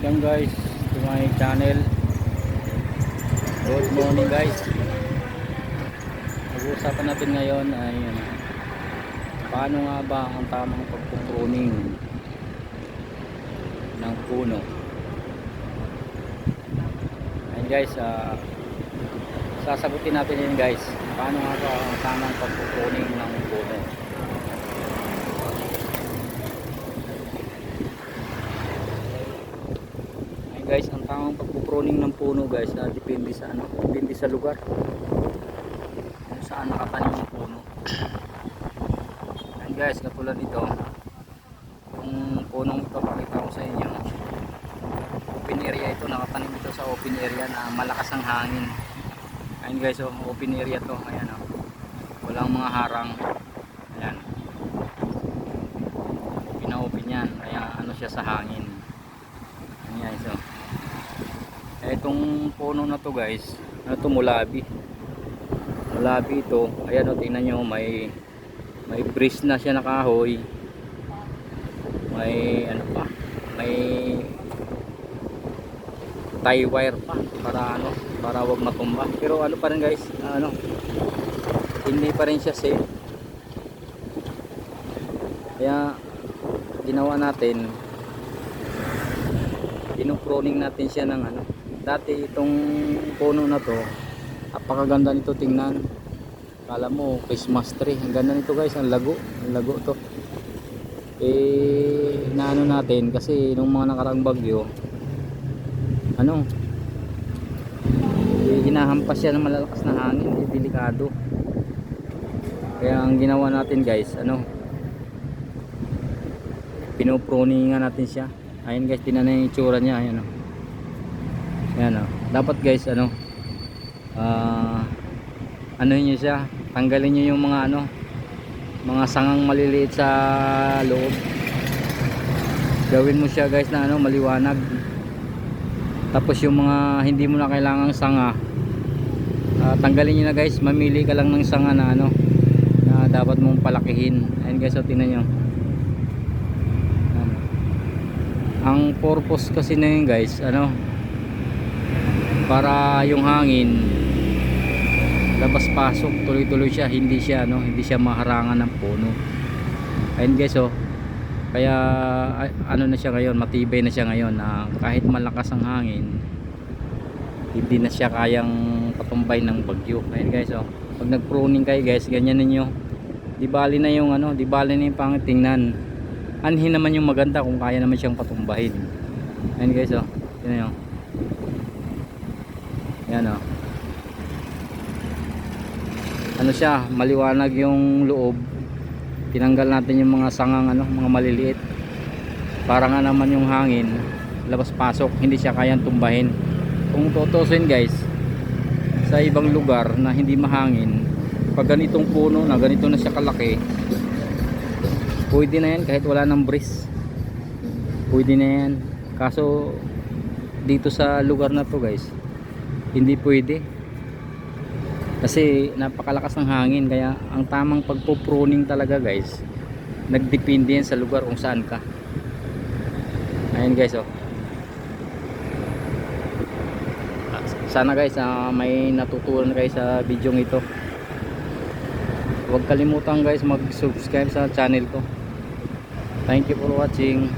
Welcome guys to my channel. Good morning guys. Pag-uusapan natin ngayon ay ano, paano nga ba ang tamang pagpupruning ng puno. Ayun guys, ah, sasagutin natin yun guys. Paano nga ba ang tamang pagpupruning ng puno. Ayun guys, ang tamang pagpupruning ng puno guys, ah, depende sa ano, depende sa lugar. Kung saan nakatanim yung puno. Ayun guys, katulad nito, yung punong ito, pakita ko sa inyo. Open area ito, nakatanim ito sa open area na malakas ang hangin. Ayun guys, oh, open area to, ayan oh. Walang mga harang. Ayan. Pina-open yan, kaya ano siya sa hangin. Ayan guys, oh. Etong puno na to guys, ano to mulabi. Mulabi ito. Ayan o, tingnan nyo, may may breeze na siya na kahoy. May ano pa, may tie wire pa para ano, para wag matumba. Pero ano pa rin guys, ano, hindi pa rin siya safe. Kaya ginawa natin pinuproning natin siya ng ano dati itong puno na to napakaganda nito tingnan. Kala mo Christmas tree ang ganda nito guys. Ang lago. Ang lago to. Eh naano natin kasi nung mga nakarang bagyo ano eh, hinahampas siya ng malalakas na hangin. Eh, delikado. Kaya ang ginawa natin guys ano pinuproning nga natin siya. Ayun guys tinan na yung itsura niya. Ayan o ayan o dapat guys ano ah ano niyo siya tanggalin niyo yung mga ano mga sangang maliliit sa loob. Gawin mo siya guys na ano maliwanag. Tapos yung mga hindi mo na kailangang sanga ah, tanggalin niyo na guys. Mamili ka lang ng sanga na ano na dapat mong palakihin. Ayun guys o tingnan nyo Ayan. ang purpose kasi na yun guys ano para yung hangin labas pasok tuloy tuloy siya hindi siya no hindi siya maharangan ng puno. Ayun guys oh. Kaya ay- ano na siya ngayon matibay na siya ngayon na kahit malakas ang hangin hindi na siya kayang patumbay ng bagyo. Ayun guys oh. Pag nag pruning kayo guys ganyan ninyo. Di bali na yung ano di bali na yung pangit tingnan. Anhin naman yung maganda kung kaya naman siyang patumbahin. Ayun guys oh. Yun yun yan oh. Ano siya maliwanag yung loob. Tinanggal natin yung mga sangang ano mga maliliit. Para nga naman yung hangin labas pasok hindi siya kayang tumbahin. Kung tutusin guys sa ibang lugar na hindi mahangin pag ganitong puno na ganito na siya kalaki pwede na yan kahit wala ng breeze pwede na yan. Kaso dito sa lugar na to guys hindi pwede. Kasi napakalakas ng hangin kaya ang tamang pagpo-pruning talaga guys nagdepende sa lugar kung saan ka. Ayun guys oh. Sana guys ah, may natutunan kayo sa video ito. Huwag kalimutan guys mag subscribe sa channel ko. Thank you for watching